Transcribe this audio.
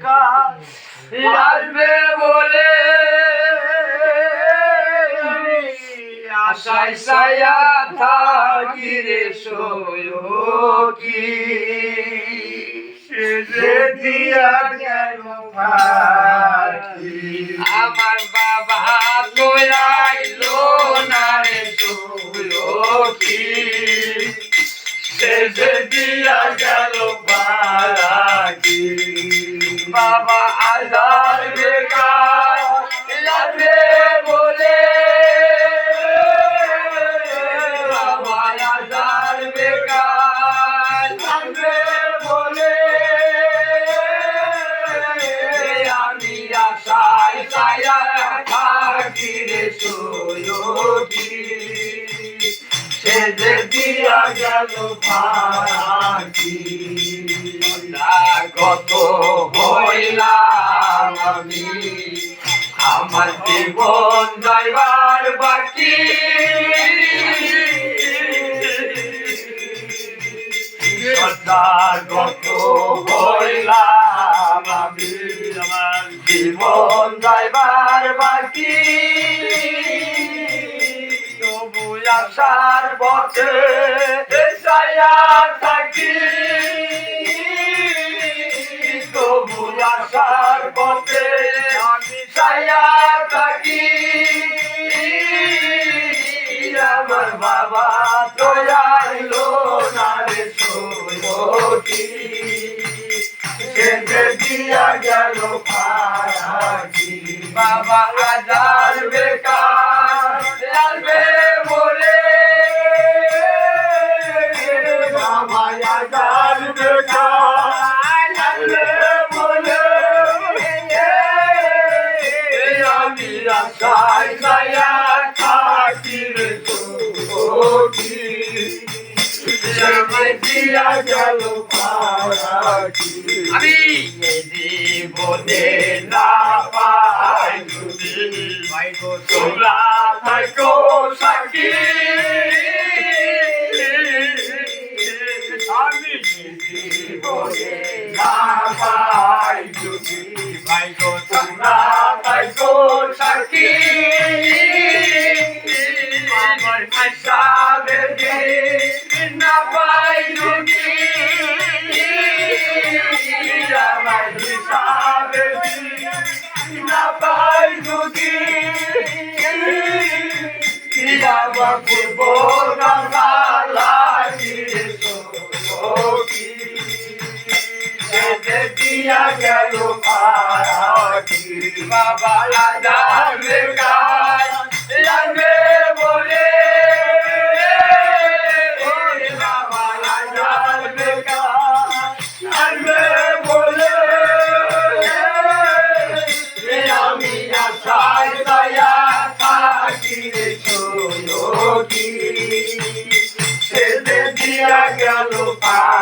কাল আসবে বলে আশায় সায়া থাকি রে সয়কি সে দিয়া গেল আমার বাবা কয়া গত হইলাম আমি। আমার জীবন যাইবার বাকি। গত হইলাম আমি। জীবন যাইবার বাকি। তবু আসার এসাইয়া থাকি। তবু আসার পথে আমি সাইয়া থাকি। আমার বাবা তো আইলো না রে বাবা আজার বেকার লাগবে বলে বাবা আজার বেকার লাগলে বলে আমি আশায় ছায়া থাকি রে সৈকি দিয়া গেল পারাকি আমি জীবনে না যদি তোমরা থাকো সাকি আমার আশা বেগে না পাই যদি আমার হিসাবে না পাই যদি বাবা দিয়া গেল বাবা যাবে লাগবে বলে বাবা যাবে লাগবে বলে আমি আশায় দয়া থাকি চলো কি দিয়া গেল পা